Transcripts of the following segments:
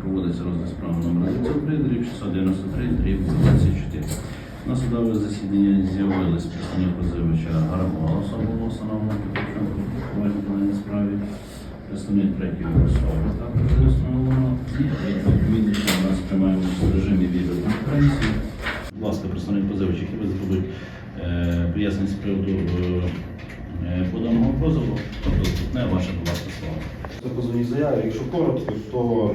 Проводиться розгляд справи номер 903, дріб 693, дріб 24. На судове засідання з'явились представник позивача Гарабала, особа була встановлена по справі. Представник третьої особи також встановлено. Відповідно, що нас приймаємо в режимі відеоконференції. Будь ласка, представник позивача, ви зробить е, пояснення з приводу е, поданого позову, тобто не ваше, будь ласка, слово. Це позовній заяві. Якщо коротко, то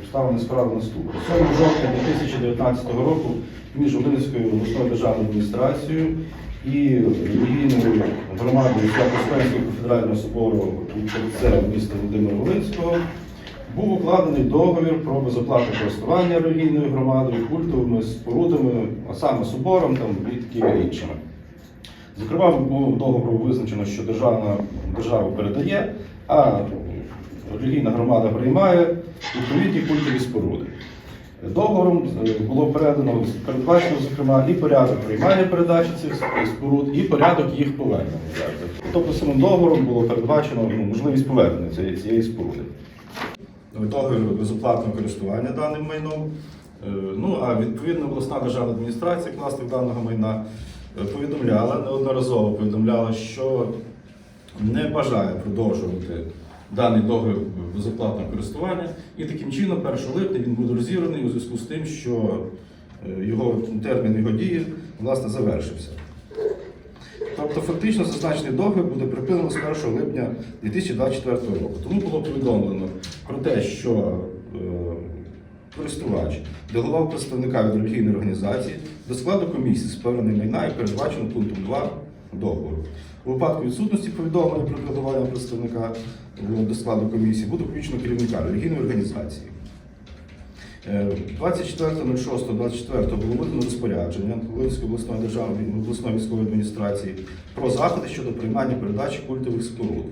обставини справи наступні. 7 жовтня 2019 року між Волинською обласною державною адміністрацією і релігійною громадою Свято-Успенського кафедрального собору УПЦ міста Володимира Волинського був укладений договір про безоплатне користування релігійною громадою, культовими спорудами, а саме собором там, і такими іншими. Зокрема, в договору визначено, що державна держава передає, а релігійна громада приймає відповідні культові споруди. Договором е, було передано, передбачено, зокрема, і порядок приймання передачі цих споруд, і порядок їх повернення. Тобто самим договором було передбачено ну, можливість повернення цієї, цієї споруди. Договір безоплатного користування даним майном. Е, Ну а відповідно обласна державна адміністрація, власник даного майна, повідомляла, неодноразово повідомляла, що не бажає продовжувати даний договір безоплатного користування. І таким чином, 1 липня він буде розірваний у зв'язку з тим, що е, його термін його дії власне завершився. Тобто фактично зазначений договір буде припинено з 1 липня 2024 року. Тому було повідомлено про те, що користувач делегував представника від релігійної організації до складу комісії з повернення майна і передбачено пунктом 2 договору. У випадку відсутності повідомлення про делегування представника до складу комісії буде включено керівника релігійної організації. Е, 24.06.24 було видано розпорядження Волинської обласної державної обласної військової адміністрації про заходи щодо приймання передачі культових споруд.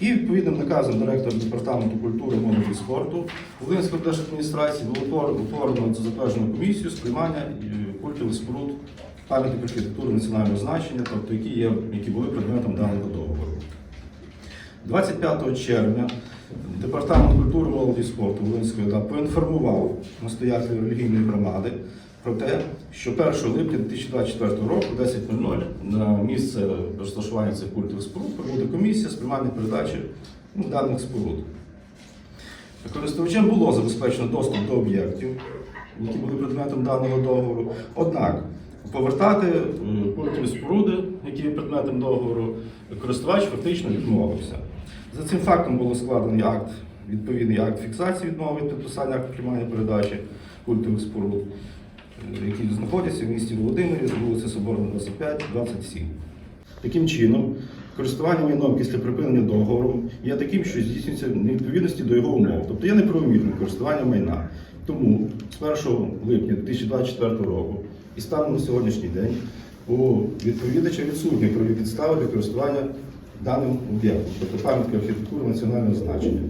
І відповідним наказом директора департаменту культури, молоді і спорту Волинської держадміністрації було утворено затверджену комісію з приймання е, культових споруд пам'яток архітектури національного значення, тобто які, є, які були предметом даного договору. 25 червня Департамент культури, молоді і спорту Волинської ОДА поінформував настоятеля релігійної громади про те, що 1 липня 2024 року, 10.00, на місце розташування цих культових споруд проводить комісія з приймання передачі ну, даних споруд. Користувачам було забезпечено доступ до об'єктів, які були предметом даного договору. Однак повертати е, культові споруди, які є предметом договору, користувач фактично відмовився. За цим фактом було складений акт, відповідний акт фіксації відмови від підписання акту приймання передачі культових споруд, е, які знаходяться в місті Володимирі, з вулиці Соборна 25, 27. Таким чином, користування майном після припинення договору є таким, що здійснюється в невідповідності до його умов, тобто є неправомірним користування майна. Тому з 1 липня 2024 року і станом на сьогоднішній день у відповідача відсутні правові підстави для користування даним об'єктом, тобто пам'ятки архітектури національного значення.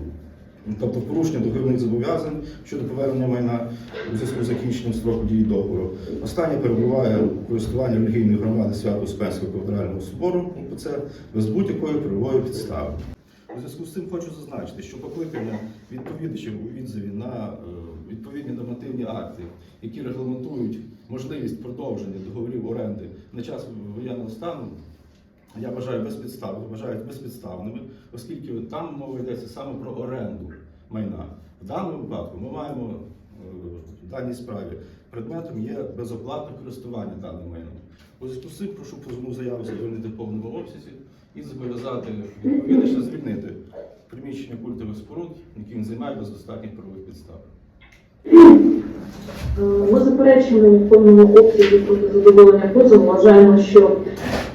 Тобто порушення договірних зобов'язань щодо повернення майна у зв'язку з закінченням строку дії договору. Останнє перебуває у користуванні релігійної громади Свято-Успенського кафедрального собору УПЦ без будь-якої правової підстави. У зв'язку з цим хочу зазначити, що покликання відповідачів у відзиві на е, відповідні нормативні акти, які регламентують можливість продовження договорів оренди на час воєнного стану, я вважаю безпідставними, вважають безпідставними, оскільки там мова йдеться саме про оренду майна. В даному випадку ми маємо е, в даній справі предметом є безоплатне користування даним майном. У зв'язку з цим прошу позовну заяву задовольнити в повному обсязі і зобов'язати відповідача звільнити приміщення культових споруд, які він займає без достатніх правових підстав. Ми заперечуємо повному обсязі проти задоволення позову. Вважаємо, що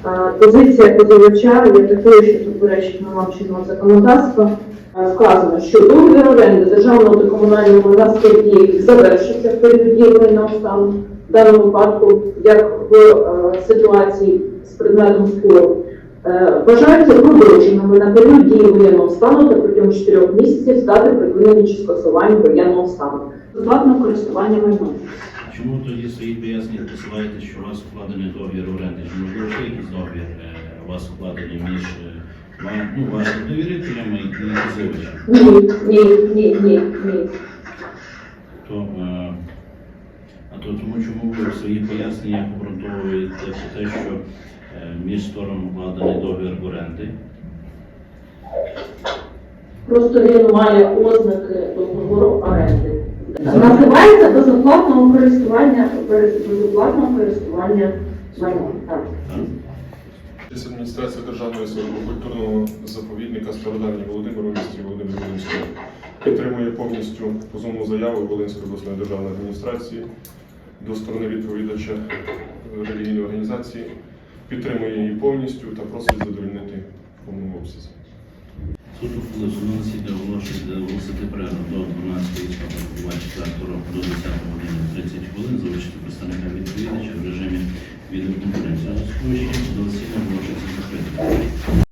е, позиція позивача є такою, що суперечить нормам чинного законодавства. Е, Вказано, що договір оренди державного та комунального майна яких завершився в період дії воєнного стану, в даному випадку, як в е, ситуації з предметом спору. Вважаються продовженими на період дії воєнного стану та протягом 4 місяців з дати припинення чи скасування воєнного стану. Безплатне користування майном. Чому тоді свої пояснення посилаєте, що у вас укладений договір оренди? Чи можливо якийсь договір е, у вас укладений між е, ну, вашими довірителями і позивачем. Ні, ні, ні, ні, ні. То, е, а то тому, чому ви в свої пояснення обґрунтовуєте те, що між сторонами укладений договір оренди, Просто він має ознаки договору оренди. Називається безоплатного користування, безоплатного користування майном. Так. З державної культурного заповідника Стародавній Володимир у місті Володимир Волинського підтримує повністю позовну заяву Волинської обласної державної адміністрації до сторони відповідача е, релігійної організації, підтримує її повністю та просить задовольнити в повному обсязі. Суд ухвалив судове засідання оголошує оголосити перерву до 12 листопада 24 року до 10 години 30 хвилин залишити представника відповідача в режимі відеоконференції. До засідання оголошується закритим.